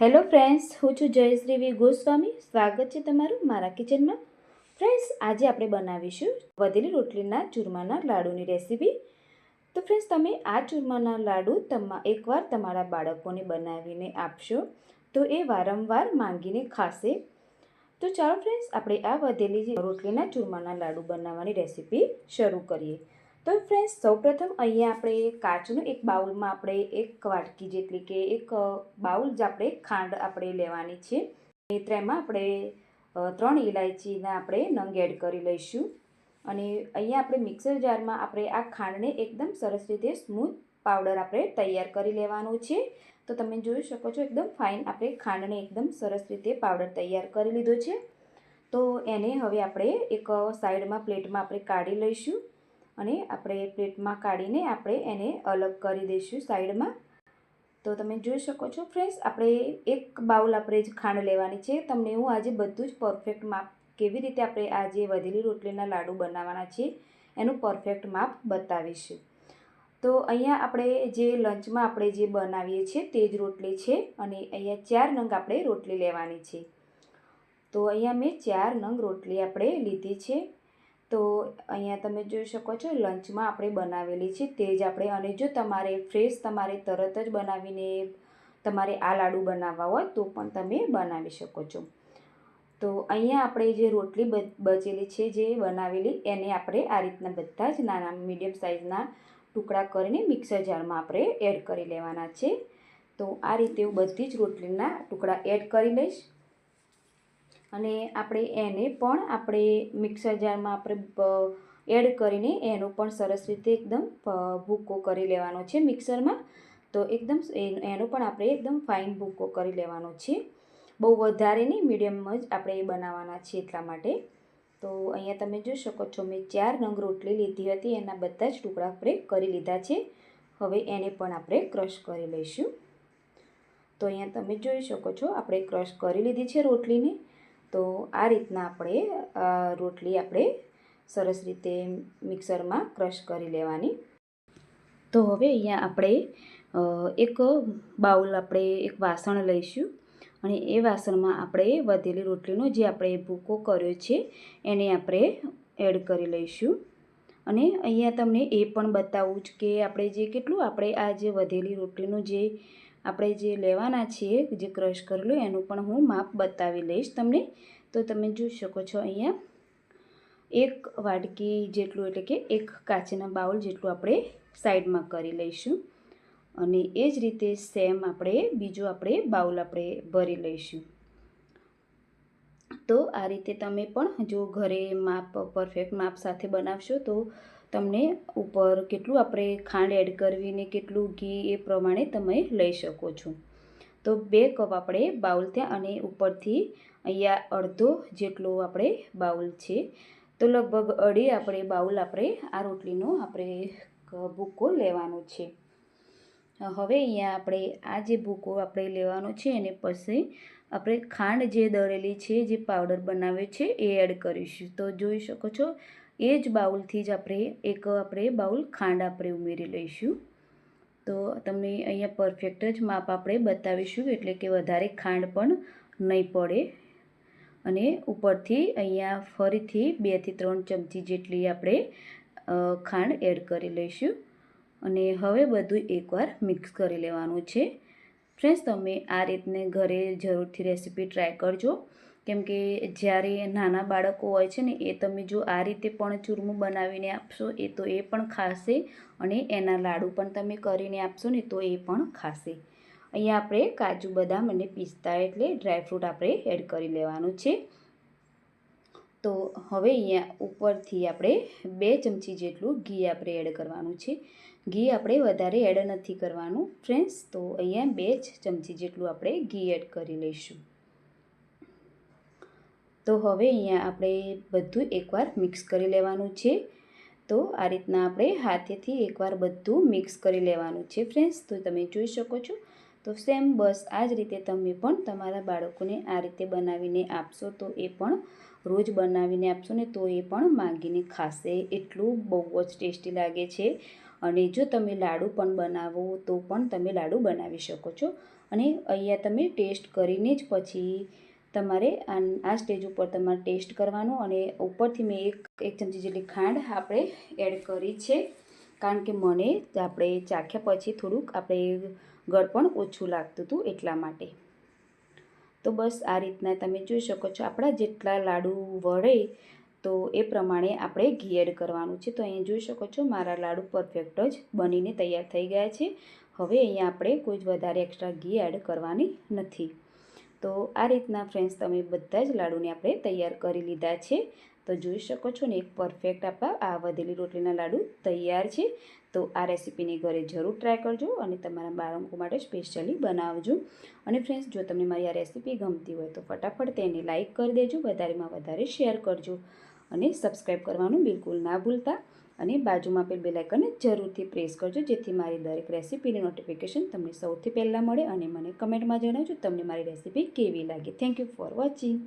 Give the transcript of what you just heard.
Hello friends હું છું જયશ્રી વી. ગોસ્વામી. સ્વાગત છે તમારું મારા કિચનમાં. ફ્રેન્ડ્સ આજે આપણે બનાવીશું વધેલી રોટલીના ચૂરમાના લાડુની રેસીપી. તો ફ્રેન્ડ્સ તમે આ ચૂરમાના લાડુ તમા, એકવાર તમારા બાળકોને બનાવીને આપશો, તો એ વારંવાર માંગીને ખાશે. તો ચાલો ફ્રેન્ડ્સ આપણે આ વધેલી રોટલીના ચૂરમાના લાડુ બનાવવાની રેસીપી શરૂ કરીએ. તો ફ્રેન્ડ્સ સૌપ્રથમ અહીંયા આપણે કાચનું એક બાઉલમાં આપણે એક વાટકી જેટલી કે એક બાઉલ જ આપણે ખાંડ આપણે લેવાની છે. એ ત્રેમાં આપણે ત્રણ ઇલાયચીના આપણે નંગ એડ કરી લઈશું. અને અહીંયા આપણે મિક્સર જારમાં આપણે આ ખાંડને એકદમ સરસ રીતે સ્મૂથ પાવડર આપણે તૈયાર કરી લેવાનું છે. તો તમે જોઈ શકો છો એકદમ ફાઇન આપણે ખાંડને એકદમ સરસ રીતે પાવડર તૈયાર કરી લીધો છે. તો એને હવે આપણે એક સાઈડમાં પ્લેટમાં આપણે કાઢી લઈશું. અને આપણે પ્લેટમાં કાઢીને આપણે એને અલગ કરી દઈશું સાઈડમાં. તો તમે જોઈ શકો છો ફ્રેન્ડ્સ, આપણે એક બાઉલ આપણે જ ખાંડ લેવાની છે. તમને હું આજે બધું જ પરફેક્ટ માપ કેવી રીતે આપણે આજે વધેલી રોટલીના લાડુ બનાવવાના છે, એનું પરફેક્ટ માપ બતાવીશ. તો અહીંયા આપણે જે લંચમાં આપણે જે બનાવીએ છીએ તે જ રોટલી છે અને અહીંયા ચાર નંગ આપણે રોટલી લેવાની છે. તો અહીંયા મેં ચાર નંગ રોટલી આપણે લીધી છે. તો અહીંયા તમે જોઈ શકો છો, લંચમાં આપણે બનાવેલી છે તે જ આપણે, અને જો તમારે ફ્રેશ તમારે તરત જ બનાવીને તમારે આ લાડુ બનાવવા હોય તો પણ તમે બનાવી શકો છો. તો અહીંયા આપણે જે રોટલી બચેલી છે જે બનાવેલી, એને આપણે આ રીતના બધા જ નાના મીડિયમ સાઇઝના ટુકડા કરીને મિક્સર જારમાં આપણે એડ કરી લેવાના છે. તો આ રીતે હું બધી જ રોટલીના ટુકડા એડ કરી લઈશ. અને આપણે એને પણ આપણે મિક્સર જારમાં આપણે એડ કરીને એનો પણ સરસ રીતે એકદમ ભૂકો કરી લેવાનો છે મિક્સરમાં. તો એકદમ એનો પણ આપણે એકદમ ફાઇન ભૂકો કરી લેવાનો છે. બહુ વધારે નહીં, મીડિયમ જ આપણે એ બનાવવાના છે એટલા માટે. તો અહીંયા તમે જોઈ શકો છો, મેં ચાર નંગ રોટલી લીધી હતી, એના બધા જ ટુકડા આપણે કરી લીધા છે. હવે એને પણ આપણે ક્રશ કરી લઈશું. તો અહીંયા તમે જોઈ શકો છો, આપણે ક્રશ કરી લીધી છે રોટલીને. તો આ રીતના આપણે રોટલી આપણે સરસ રીતે મિક્સરમાં ક્રશ કરી લેવાની. તો હવે અહીંયા આપણે એક બાઉલ આપણે, એક વાસણ લઈશું અને એ વાસણમાં આપણે વધેલી રોટલીનો જે આપણે ભૂકો કર્યો છે એને આપણે એડ કરી લઈશું. અને અહીંયા તમને એ પણ બતાવું જ કે આપણે જે કેટલું આપણે આ જે વધેલી રોટલીનું જે આપણે જે લેવાના છીએ, જે ક્રશ કરેલું એનું પણ હું માપ બતાવી લઈશ તમને. તો તમે જોઈ શકો છો અહીંયા. એક વાટકી જેટલું, એટલે કે એક કાચના બાઉલ જેટલું આપણે સાઈડમાં કરી લઈશું. અને એ જ રીતે સેમ આપણે બીજું આપણે બાઉલ આપણે ભરી લઈશું. તો આ રીતે તમે પણ જો ઘરે માપ, પરફેક્ટ માપ સાથે બનાવશો તો તમને ઉપર કેટલું આપણે ખાંડ એડ કરવી ને કેટલું ઘી એ પ્રમાણે તમે લઈ શકો છો. તો બે કપ આપણે બાઉલ ત્યાં અને ઉપરથી અહીંયા અડધો જેટલો આપણે બાઉલ છે. તો લગભગ અઢી આપણે બાઉલ આપણે આ રોટલીનો આપણે ભૂકો લેવાનો છે. હવે અહીંયા આપણે આ જે ભૂકો આપણે લેવાનો છે એને પછી આપણે ખાંડ જે દળેલી છે, જે પાવડર બનાવે છે એ એડ કરીશું. તો જોઈ શકો છો એ જ બાઉલથી જ આપણે એક આપણે બાઉલ ખાંડ આપણે ઉમેરી લઈશું. તો તમને અહીંયા પરફેક્ટ જ માપ આપણે બતાવીશું, એટલે કે વધારે ખાંડ પણ નહીં પડે. અને ઉપરથી અહીંયા ફરીથી બેથી ત્રણ ચમચી જેટલી આપણે ખાંડ એડ કરી લઈશું. અને હવે બધું એકવાર મિક્સ કરી લેવાનું છે. ફ્રેન્ડ્સ, તમે આ રીતને ઘરે જરૂરથી રેસીપી ટ્રાય કરજો. કેમ કે જ્યારે નાના બાળકો હોય છે ને, એ તમે જો આ રીતે પણ ચૂરમું બનાવીને આપશો, એ તો એ પણ ખાશે અને એના લાડુ પણ તમે કરીને આપશો ને, તો એ પણ ખાશે. અહીંયા આપણે કાજુ, બદામ અને પિસ્તા એટલે ડ્રાયફ્રૂટ આપણે એડ કરી લેવાનું છે. તો હવે અહીંયા ઉપરથી આપણે બે ચમચી જેટલું ઘી આપણે એડ કરવાનું છે. ઘી આપણે વધારે એડ નથી કરવાનું ફ્રેન્ડ્સ તો અહીંયા બે જ ચમચી જેટલું આપણે ઘી એડ કરી લઈશું. તો હવે અહીંયા આપણે બધું એકવાર મિક્સ કરી લેવાનું છે. તો આ રીતના આપણે હાથેથી એકવાર બધું મિક્સ કરી લેવાનું છે ફ્રેન્ડ્સ તો તમે જોઈ શકો છો. તો સેમ બસ આ જ રીતે તમે પણ તમારા બાળકોને આ રીતે બનાવીને આપશો તો એ પણ રોજ બનાવીને આપશો ને તો એ પણ માંગીને ખાશે. એટલું બહુ જ ટેસ્ટી લાગે છે. અને જો તમે લાડુ પણ બનાવો તો પણ તમે લાડુ બનાવી શકો છો. અને અહીંયા તમે ટેસ્ટ કરીને જ પછી તમારે આ સ્ટેજ ઉપર તમારે ટેસ્ટ કરવાનો અને ઉપરથી મેં એક એક ચમચી જેટલી ખાંડ આપણે એડ કરી છે. કારણ કે મને આપણે ચાખ્યા પછી થોડુંક આપણે ગળપણ ઓછું લાગતું હતું એટલા માટે. તો બસ આ રીતના તમે જોઈ શકો છો આપણા જેટલા લાડુ વળે તો એ પ્રમાણે આપણે ઘી એડ કરવાનું છે. તો અહીંયા જોઈ શકો છો મારા લાડુ પરફેક્ટ જ બનીને તૈયાર થઈ ગયા છે. હવે અહીંયા આપણે કોઈ જ વધારે એક્સ્ટ્રા ઘી એડ કરવાની નથી. તો આ રીતના ફ્રેન્ડ્સ તમે બધા જ લાડુને આપણે તૈયાર કરી લીધા છે. તો જોઈ શકો છો ને, એક પરફેક્ટ આપણા આ વધેલી રોટલીના લાડુ તૈયાર છે. તો આ રેસીપીને ઘરે જરૂર ટ્રાય કરજો અને તમારા બાળકો માટે સ્પેશિયલી બનાવજો. અને ફ્રેન્ડ્સ જો તમને મારી આ રેસીપી ગમતી હોય તો ફટાફટ તેને લાઇક કરી દેજો, વધારેમાં વધારે શેર કરજો. અને સબસ્ક્રાઈબ કરવાનું બિલકુલ ના ભૂલતા. અને બાજુમાં આપેલ બેલાઇકનને જરૂરથી પ્રેસ કરજો, જેથી મારી દરેક રેસીપીની નોટિફિકેશન તમને સૌથી પહેલાં મળે અને મને કમેન્ટમાં જણાવજો તમને મારી રેસીપી કેવી લાગે. Thank you for watching